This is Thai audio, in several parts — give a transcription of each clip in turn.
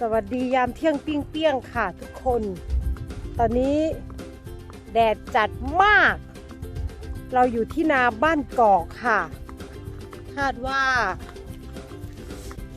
สวัสดียามเที่ยงปิ้งเปี้ยงๆค่ะทุกคน ตอนนี้แดดจัดมาก เราอยู่ที่นาบ้านกอกค่ะ คาดว่า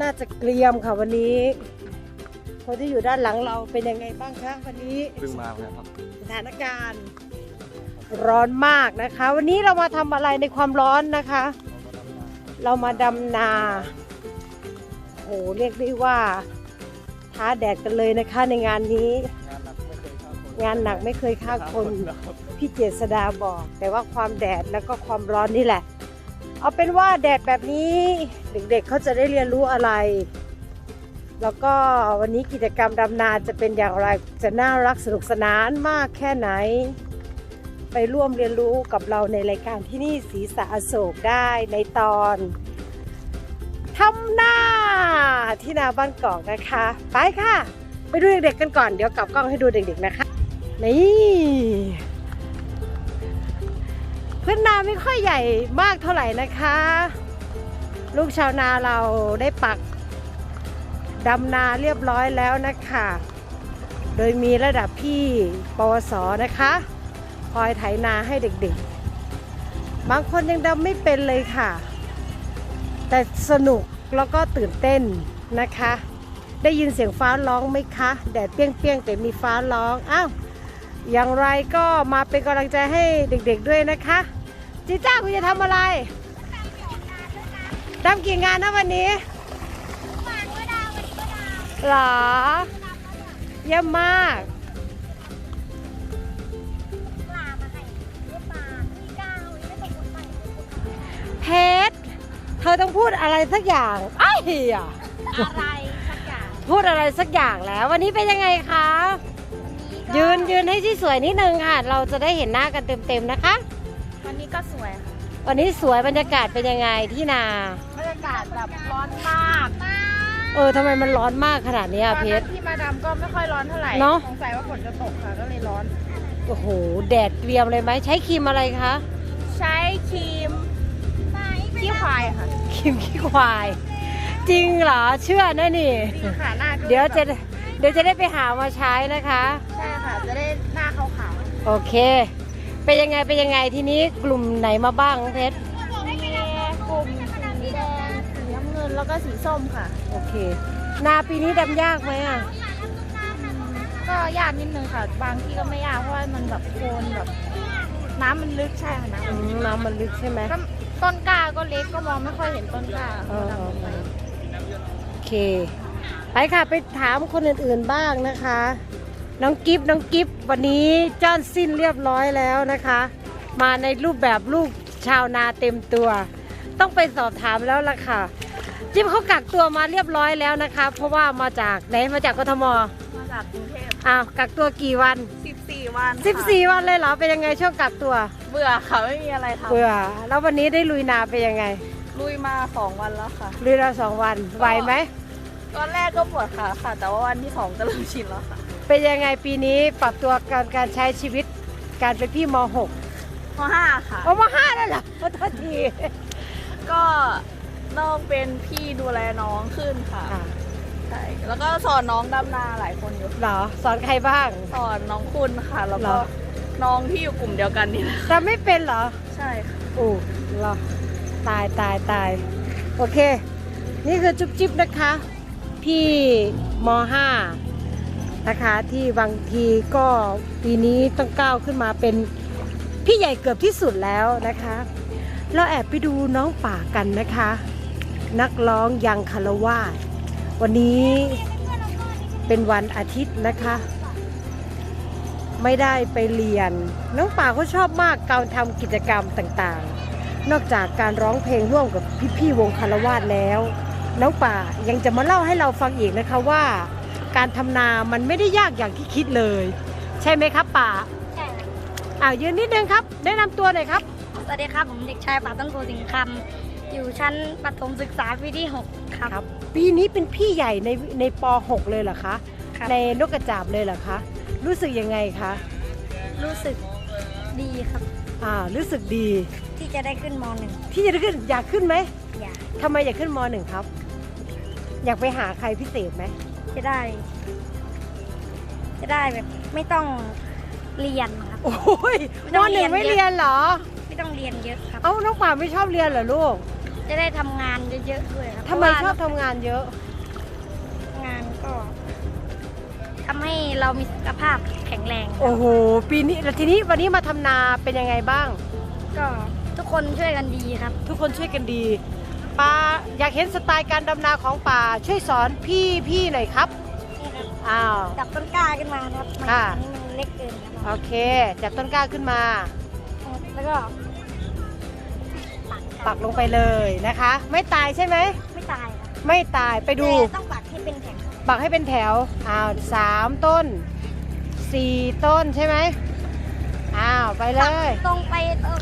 น่าจะเกรียมค่ะวันนี้ คนที่อยู่ด้านหลังเราเป็นยังไงบ้างคะวันนี้เพิ่งมาเลยครับสถานการณ์ ร้อนมากนะคะ วันนี้เรามาทำอะไรในความร้อนนะคะ เรามาดำนาโอ้โหเรียกได้ว่า ท้าแดดกันเลยนะคะในงานนี้ งานหนักไม่เคยฆ่าคนงานหนักไม่เคยฆ่าคนนะครับพี่เจษดาบอก แต่ว่าความแดดแล้วก็ความร้อนนี่แหละ เอาเป็นว่าแดดแบบนี้เด็กๆเขาจะได้เรียนรู้อะไร แล้วก็วันนี้กิจกรรมดำนาจะเป็นอย่างไรจะน่ารักสนุกสนานมากแค่ไหน ไปร่วมเรียนรู้กับเราในรายการที่นี่สีสาอโศกได้ในตอนทำหน้า ที่นาบ้านกอกนะคะ ไปค่ะ ไปดูเด็กๆกันก่อน เดี๋ยวกลับกล้องให้ดูเด็กๆนะคะ นี่พื้นนาไม่ค่อยใหญ่มากเท่าไหร่นะคะ ลูกชาวนาเราได้ปักดำนาเรียบร้อยแล้วนะคะ โดยมีระดับพี่ปวสนะคะคอยไถนาให้เด็กๆ บางคนยังดำไม่เป็นเลยค่ะ แต่สนุก แล้วก็ตื่นเต้นนะคะ ได้ยินเสียงฟ้าร้องไหมคะแดดเปรี้ยงๆแต่มีฟ้าร้องอ้าวอย่างไรก็มาเป็นกำลังใจให้เด็กๆด้วยนะคะจีจ้าคุณจะทำอะไรทำกี่งานนะวันนี้หรอเยี่ยมมาก อต้องพูดอะไรสักอย่างไอ้เหี้ยอะไรสักอย่างพูดอะไรสักอย่างแล้ว วันนี้เป็นยังไงคะยืนยืนให้ที่สวยนิดนึงค่ะ เราจะได้เห็นหน้ากันเต็มๆนะคะ วันนี้ก็สวยค่ะวันนี้สวยบรรยากาศเป็นยังไงที่นา บรรยากาศแบบร้อนมากเออทำไมมันร้อนมากขนาดนี้ตออะนเพนั้ชนรที่มาดำก็ไม่ค่อยร้อนเท่าไหร่เนอะ สงสัยว่าฝนจะตกค่ะก็เลยร้อน โอ้โห แดดเกรียมเลยไหมใช้ครีมอะไรคะ ใช้ครีม ขี้ควายค่ะครีมขี้ควาย จริงเหรอเชื่อนะนี่ จริงค่ะหน้าก็เดี๋ยวจะเดี๋ยวจะได้ไปหามาใช้นะคะ ใช่ค่ะ จะได้หน้าขาวโอเค เป็นยังไงเป็นยังไงทีนี้กลุ่มไหนมาบ้างเพชรๆมีกลุ่มสีแดงสีน้ำเงินแล้วก็สีส้มค่ะ โอเค นาปีนี้ดำยากไหมอะก็ยากนิดนึงค่ะ บางที่ก็ไม่ยากเพราะว่ามันแบบโคลนแบบ น้ำมันลึกใช่ค่ะน้ำอืมันลึกมน้ำมันลึกใช่ไหมก็ ต้นกล้าก็เล็กก็มองไม่ค่อยเห็นต้นกล้าเออดำลงไปโอเค ไปค่ะไปถามคนอื่นๆบ้างนะคะ น้องกิฟน้องกิฟวันนี้จ้อนสิ้นเรียบร้อยแล้วนะคะ มาในรูปแบบลูกชาวนาเต็มตัว ต้องไปสอบถามแล้วล่ะค่ะ จิ๊บเขากักตัวมาเรียบร้อยแล้วนะคะ เพราะว่ามาจากไหนมาจากกทมมาจากกรุงเทพอ้าวกักตัวกี่วัน 14 วันค่ะ14 วันเลยเหรอเป็นยังไงช่วงกักตัว เบื่อค่ะไม่มีอะไรทเบื่อ แล้ววันนี้ได้ลุยนาเป็นยังไงำลุยมา 2 วันแล้วค่ะ ลุยนาสองวันไหวไหมตอนแรกก็ปวดขาค่ะ แต่ว่าวันที่ 2 ก็เริ่มชินแล้วค่ะ เป็นยังไงปีนี้ปรับตัวการการใช้ชีวิตการเป็นพี่ม .6 ม 5 ค่ะ โอ้มห้าแล้วเหรอขอโทษทีก็ต้องเป็นพี่ดูแลน้องขึ้นค่ะอะ ใช่แล้วก็สอนน้องดำนาหลายคนอยู่ เหรอ สอนใครบ้าง สอนน้องคุณค่ะ แล้วเหรก็อ น้องที่อยู่กลุ่มเดียวกันนี่แหละจำไม่เป็นเหรอ ใช่ค่ะ อู้เหรอ ตายตายตาย โอเค นี่คือจุ๊บจิ๊บนะคะ พี่ม .5 นะคะที่บางทีก็ปีนี้ต้องก้าวขึ้นมาเป็นพี่ใหญ่เกือบที่สุดแล้วนะคะ เราแอบไปดูน้องป่ากันนะคะ นักร้องยังคารวาส วันนี้เป็นวันอาทิตย์นะคะ ไม่ได้ไปเรียน น้องป่าเขาชอบมากการทำกิจกรรมต่างๆ นอกจากการร้องเพลงร่วมกับพี่ๆวงคารวาสแล้ว น้องป่ายังจะมาเล่าให้เราฟังอีกนะคะว่า การทำนามันไม่ได้ยากอย่างที่คิดเลย ใช่ไหมครับป่าใช่อ่ายืนนิดนึงครับ แนะนำตัวหน่อยครับ สวัสดีครับ ผมเด็กชายป่าต้นโพสิงห์คำ อยู่ชั้นประถมศึกษาปีที่ 6 ครับ ครับปีนี้เป็นพี่ใหญ่ในในป .6 เลยเหรอคะครับ ในนกกระจาบเลยเหรอคะรู้สึกยังไงคะรู้สึกดีครับ อ่ารู้สึกดีที่จะได้ขึ้นมหนึ่งที่จะได้ขึ้นอยากขึ้นไหมอยากทำไมอยากขึ้นมหนึ่งครับ อยากไปหาใครพิเศษไหมจะได้ จะได้แบบไม่ต้องเรียนครับ โอ้ยไม่มต้องหนึ่งเรีไม่ยนเยอะ เรียนเหรอ ไม่ต้องเรียนเยอะครับ เอ้าน้องป่าไม่ชอบเรียนเหรอลูก จะได้ทำงานเยอะๆด้วยครับทำไมเพชราะอบว่าทำงานเยอะ งานก็ทำให้เรามีสุขภาพแข็งแรงครับโอ้โห ปีนี้แล้วทีนี้วันนี้มาทำนาเป็นยังไงบ้าง ก็ทุกคนช่วยกันดีครับ ทุกคนช่วยกันดีป้าอยากเห็นสไตล์การดำนาของป่าช่วยสอนพี่พี่หน่อยครับนี่ครับอ้าว จับต้นกล้าขึ้นมาครับมันค่ะ อันนี้มันเล็กเกินคโอรับเค จับต้นกล้าขึ้นมา แล้วก็ ปักปักลงไปเลยนะคะ ไม่ตายใช่ไหม ไม่ตายครับไม่ตายไปดู แต่ต้องปักให้เป็นแข็งปักให้เป็นแถวอ้าวสามต้นสี่ต้นใช่ไหมอ้าวไปเลยตรงไปเออ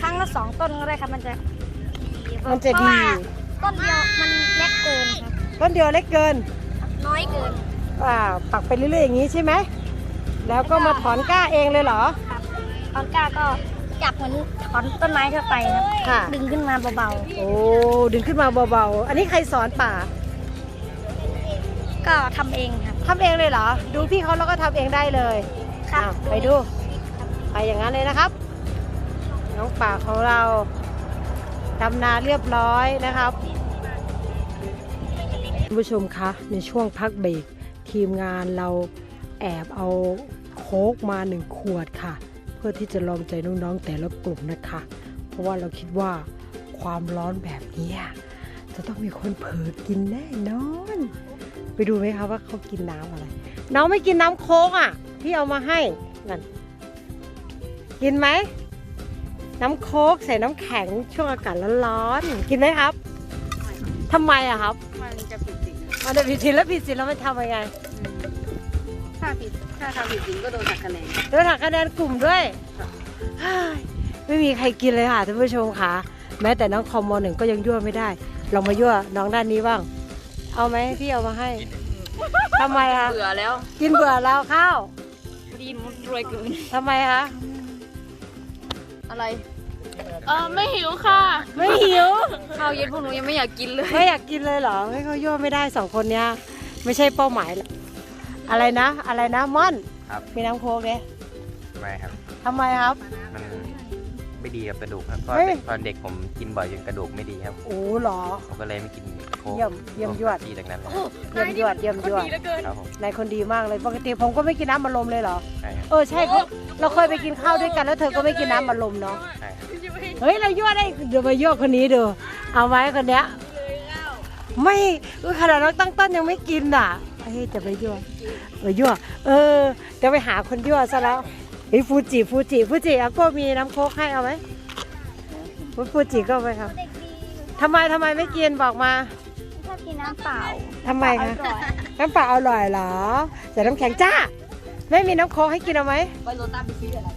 ครั้งละสองต้นก็ได้ครับมันจะมันจะเพราดี ว่าต้นเดียวมันเล็กเกินครับต้นเดียวเล็กเกินน้อยเกิน อ่าปักไปเรื่อยๆอย่างนี้ใช่ไหมแล้วก็มาถอนก้าเองเลยเหรอ ครับตอนกล้าก็ จับเหมือนถอนต้นไม้ทั่วไปครับค่ะ ดึงขึ้นมาเบาโอ้ดึงขึ้นมาเบาๆ อันนี้ใครสอนป่าๆ ก็ทำเองครับ ทำเองเลยเหรอ ดูพี่เขาแล้วก็ทำเองได้เลยครับ อ้าวไปดู ไปอย่างนั้นเลยนะครับ น้องป่าของเราดำนาเรียบร้อยนะครับคุณผู้ชมคะในช่วงพักเบรกทีมงานเราแอบเอาโค้กมาหนึ่งขวดค่ะ เพื่อที่จะลองใจน้องๆแต่ละกลุ่มนะคะ เพราะว่าเราคิดว่าความร้อนแบบเนี้ยจะต้องมีคนเผลอกินแน่นอน ไปดูไหมคะว่าเขากินน้ำอะไร น้องไม่กินน้ำโค้กอะพี่เอามาให้นั่นกินไหมน้ำโค้กใส่น้ำแข็งช่วงอากาศร้อนๆกินไหมครับทำไมอะครับ มันจะผิดจริงมันจะผิดศีลแล้วผิดศีลแล้วมันทำยังไง ถ้าผิดถ้าทำผิดจริงก็โดนหักคะแนนโดนหักคะแนนกลุ่มด้วยเฮ้ยไม่มีใครกินเลยค่ะท่านผู้ชมค่ะ แม้แต่น้องคอมมหนึ่งก็ยังยั่วไม่ได้ลองมายั่วน้องด้านนี้บ้าง เอาไหมพี่เอามาให้ทำไมคะเบื่อแล้ว กินเบื่อแล้วข้าวดีนรวยเกินทำไมคะอะไรเออไม่หิวค่ะ ไม่หิวข้าวเย็นพวกหนูยังไม่อยากกินเลยไม่อยากกินเลยเหรอไม่เขายั่วไม่ได้สองคนเนี้ยไม่ใช่เป้าหมายหร อกอะไรนะอะไรนะม่อนครับ มีน้ำโค้กเนี่ยไม่ครับ ทำไมครับ มันไม่ดีกับกระดูกครับเพราะเฮ้ยเด็กตอนเด็กผมกินบ่อยจนกระดูกไม่ดีครับโอ้เหรอ ผมก็เลยไม่กินโค้กเยี่ยมเยี่ยมยวดที่จากนั้นเลยเยี่ยมยวดเยี่ยมยวดครับผมนายคนดีมากเลยปกติผมก็ไม่กินน้ำมันลมเลยเหรอ ใช่ครับเออใช่เขาเราเคยไปกินข้าวด้วยกันแล้วเธอก็ไม่กินน้ำมันลมเนาะ ใช่ครับเฮ้ยเรายั่วได้เดี๋ยวมายั่วคนนี้ดู เอาไว้คนเนี้ยไม่อุ๊ยขนาดน้องตั้งต้นยังไม่กินอะ เฮ้ยจะไปยั่วไปยั่ว เออจะไปหาคนยั่วซะแล้วเฮ้ยฟูจิฟูจิฟูจิอาโก้มีน้ำโค้กให้เอาไหมฟูฟูจิก็ไปครับเด็กดีทำไมทำไมไม่กินบอกมาชอบกินน้ำเปล่าทำไมคะอร่อยน้ำเปล่าอร่อยเหรอใส่น้ำแข็งจ้าไม่มีน้ำโค้กให้กินเอาไหมไปโรต้าไปซื้ออะไร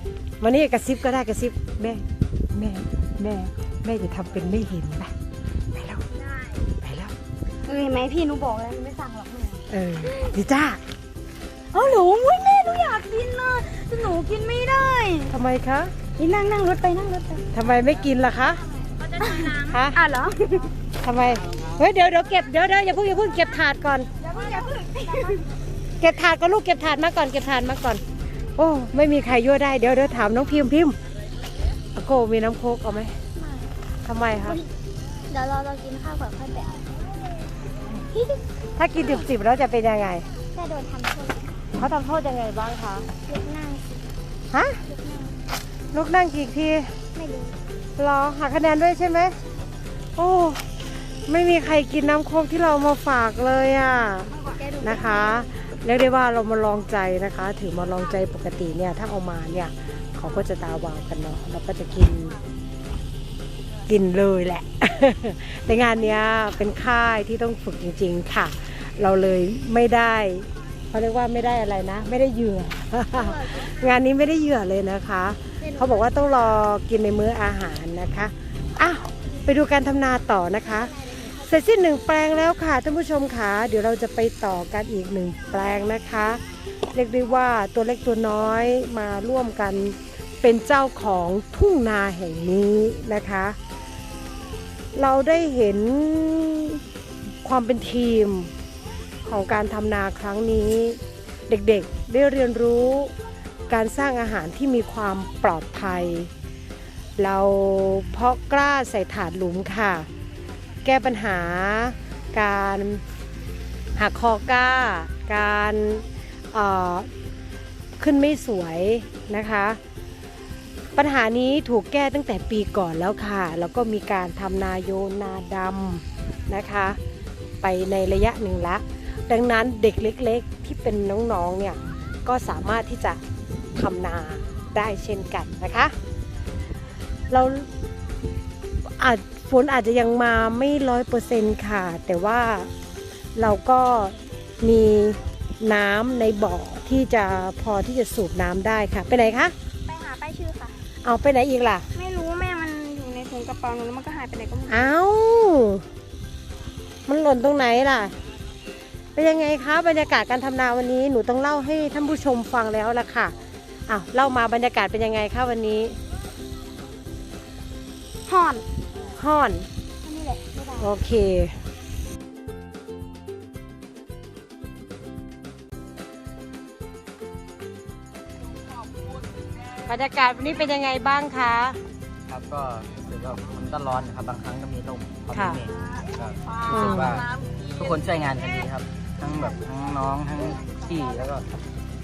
มานี่กระซิบก็ได้กระซิบแม่แม่แม่แม่จะทำเป็นไม่เห็นนะไปแล้วไปแล้ว เออเห็นไหมพี่หนูบอกแล้วหนูไม่สั่งหรอกแม่เออดีจ้าเอาหนูอุ้ยแม่หนูอยากกินนะแต่หนูกินไม่ได้ทำไมคะนี่นั่งนั่งรถไปนั่งรถไปทำไมไม่กินล่ะคะฮะอะเหรอทำไมเฮ้ยเดี๋ยวเดี๋ยวเก็บเดี๋ยวเดี๋ยวอย่าเพิ่งอย่าเพิ่งเก็บถาดก่อน อย่าเพิ่งอย่าเพิ่งเก็บถาดก่อนลูกเก็บถาดมาก่อนเก็บถาดมาก่อน โอ้ไม่มีใครยั่วได้เดี๋ยวเดี๋ยวถามน้องพิมพ์พิมพ์อาโกมีน้ำโคกเอาไหมทำไมคะเดี๋ยวเราเรากินข้าวก่อนค่อยไปเอา ถ้ากินดิบๆแล้วจะเป็นยังไงแค่โดนทำโทษเขาทำโทษยังไงบ้างคะลุกนั่งฮะลุกนั่งลูกนั่งกี่ทีไม่รู้รอหักคะแนนด้วยใช่ไหมโอ้ไม่มีใครกินน้ำโคกที่เรามาฝากเลยอะแกดูนะคะเรียกได้ว่าเรามาลองใจนะคะ ถือมาลองใจปกติเนี่ยถ้าเอามาเนี่ยเขาก็จะตาวาวกันเนาะเราก็จะกิน กินเลยแหละ แต่งานนี้เป็นค่ายที่ต้องฝึกจริง ๆ ค่ะ เราเลยไม่ได้เขาเรียกว่าไม่ได้อะไรนะ ไม่ได้เหยื่อ งานนี้ไม่ได้เหยื่อเลยนะคะ เขาบอกว่าต้องรอกินในมื้ออาหารนะคะอ้าวไปดูการทำนาต่อนะคะ เสร็จสิ้นหนึ่งแปลงแล้วค่ะท่านผู้ชมค่ะเดี๋ยวเราจะไปต่อกันอีกหนึ่งแปลงนะคะ เรียกได้ว่าตัวเล็กตัวน้อยมาร่วมกันเป็นเจ้าของทุ่งนาแห่งนี้นะคะ เราได้เห็นความเป็นทีมของการทำนาครั้งนี้ เด็กๆได้เรียนรู้การสร้างอาหารที่มีความปลอดภัย เราเพาะกล้าใส่ถาดหลุมค่ะ แก้ปัญหาการหักคอก้า การขึ้นไม่สวยนะคะ ปัญหานี้ถูกแก้ตั้งแต่ปีก่อนแล้วค่ะ แล้วก็มีการทำนาโยนาดำนะคะ ไปในระยะหนึ่งละ ดังนั้นเด็กเล็กๆที่เป็นน้องๆเนี่ยก็สามารถที่จะทำนาได้เช่นกันนะคะ เราอาจฝนอาจจะยังมาไม่ร้อยเปอร์เซ็นต์ค่ะ แต่ว่าเราก็มีน้ำในบ่อที่จะพอที่จะสูบน้ำได้ค่ะ ไปไหนคะ ไปหาป้ายชื่อค่ะ เอาไปไหนอีกล่ะ ไม่รู้แม่มันอยู่ในถุงกระเป๋าหนูแล้วมันก็หายไปไหนก็ไม่รู้เอามันหล่นตรงไหนล่ะ เป็นยังไงคะบรรยากาศการทำนาวันนี้หนูต้องเล่าให้ท่านผู้ชมฟังแล้วล่ะค่ะอ้าวเล่ามาบรรยากาศเป็นยังไงคะวันนี้ห่อนห้อน อันนี้แหละไม่ได้ โอเค บรรยากาศวันนี้เป็นยังไงบ้างคะ ครับก็รู้สึกว่ามันก็ร้อนนะครับบางครั้งก็มีลมเขาค่ะมีเมฆก็รู้สึกว่าทุกคนช่วยงานกันดีครับ ทั้งแบบทั้งน้องทั้งพี่แล้วก็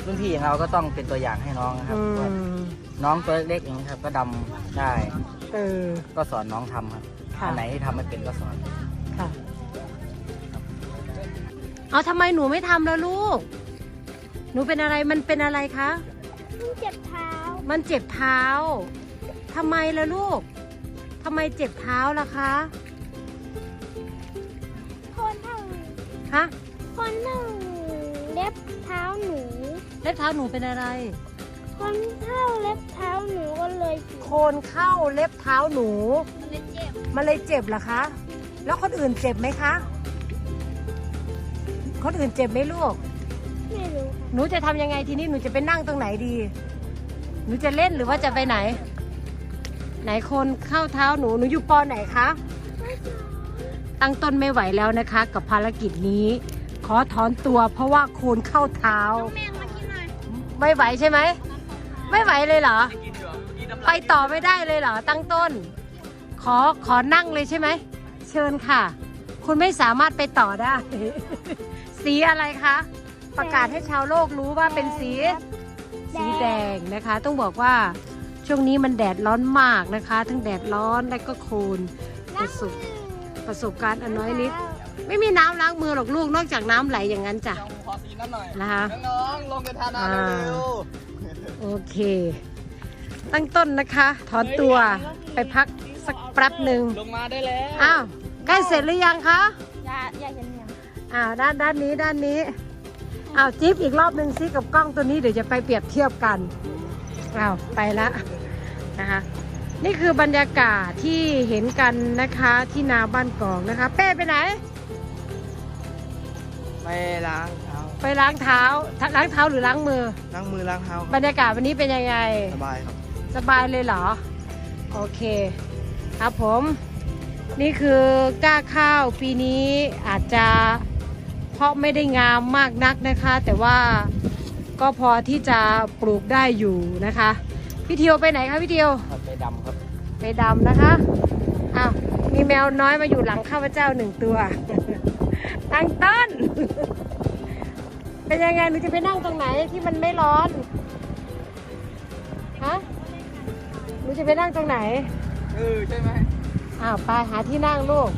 รุ่นพี่อย่างเราก็ต้องเป็นตัวอย่างให้น้องนะครับอืว่ามน้องตัวเล็กๆอย่างนี้ครับ ก็ดำได้เออ ก็สอนน้องทำครับค่ะ อันไหนที่ทำไม่เป็นก็สอน ค่ะ เอาทำไมหนูไม่ทำแล้วลูก หนูเป็นอะไรมันเป็นอะไรคะ เจ็บเท้า มันเจ็บเท้าทำไมล่ะลูกทำไมเจ็บเท้าล่ะคะคนเท่าฮะคนเท่าเล็บเท้าหนูเล็บเท้าหนูเป็นอะไร คนเท่าเล็บเท้าหนูก็เลยโคนเข้าเล็บเท้าหนู มันเลยเจ็บมันเลยเจ็บเหรอคะ แล้วคนอื่นเจ็บไหมคะ คนอื่นเจ็บไหมลูก ไม่รู้หนูจะทำยังไงทีนี้หนูจะไปนั่งตรงไหนดี หนูจะเล่นหรือว่าจะไปไหน ไหนคนเข้าเท้าหนูหนูอยู่ปอไหนคะตั้งต้นไม่ไหวแล้วนะคะ กับภารกิจนี้ ขอถอนตัวเพราะว่าโคนเข้าเท้า แมงมากินหน่อยไม่ไหวใช่ไหม ไม่ไหวเลยเหรอ ไปต่อไม่ได้เลยเหรอ ตั้งต้น ขอขอนั่งเลยใช่ไหม เชิญค่ะ คุณไม่สามารถไปต่อได้ สีอะไรคะ ประกาศให้ชาวโลกรู้ว่าเป็นสี สีแดงนะคะ ต้องบอกว่าช่วงนี้มันแดดร้อนมากนะคะ ทั้งแดดร้อนและก็โคลนประสบประสบการณ์อันน้อยนิด ไม่มีน้ำล้างมือหรอกลูกนอกจากน้ำไหลอย่างนั้นจ้ะขอสีนั่นหน่อยนะคะน้องๆลงกันทานาอ่าเร็วโอเค ตั้งต้นนะคะ ถอนตัวไปพักสักแป๊บหนึ่งลงมาได้แล้วอ้าวใกล้เสร็จหรือยังคะยาอยาเห็นเนี่ยอ้าวด้านด้านนี้ด้านนี้ อ้าวจิ๊บอีกรอบหนึ่งซิกับกล้องตัวนี้เดี๋ยวจะไปเปรียบเทียบกันอ้าวไปละนะคะนี่คือบรรยากาศที่เห็นกันนะคะที่นาบ้านกองนะคะ เป้ไปไหน ไปล้างเท้าไปล้างเท้าล้างเท้าหรือล้างมือ ล้างมือล้างเท้าบรรยากาศวันนี้เป็นยังไง สบายครับ สบายเลยเหรอ โอเค ครับผม นี่คือกล้าข้าวปีนี้อาจจะ เพาะไม่ได้งามมากนักนะคะ แต่ว่าก็พอที่จะปลูกได้อยู่นะคะพี่เทียวไปไหนคะพี่เทียวครับไปดำครับไปดำนะคะอ้าวมีแมวน้อยมาอยู่หลังข้าพเจ้าหนึ่งตัวตั้งต้น เป็นยังไงหนูจะไปนั่งตรงไหนที่มันไม่ร้อนฮะหนูจะไปนั่งตรงไหนเออใช่ไหมอ้าวไปหาที่นั่งลูก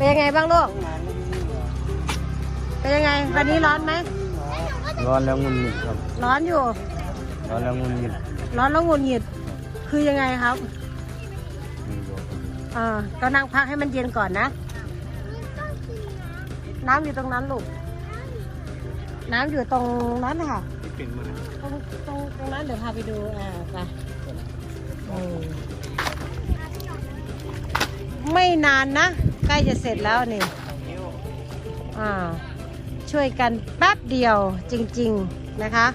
เป็นยังไงบ้างลูก เป็นยังไง วันนี้ร้อนไหม ร้อนแล้วงุนหงิดครับ ร้อนอยู่ ร้อนแล้วงุนหงิด ร้อนแล้วหงุดหงิด คือยังไงครับเออก็นั่งพักให้มันเย็นก่อนนะ น้ำอยู่ตรงนั้นลูก น้ำอยู่ตรงนั้นค่ะเป็นมันตรงตรงตรงนั้นเดี๋ยวพาไปดู อ่าไปอืมไม่นานนะใก ล้จะเสร็จแล้วนี่อ่าช่วยกันแป๊บเดียวจริง ๆ นะคะ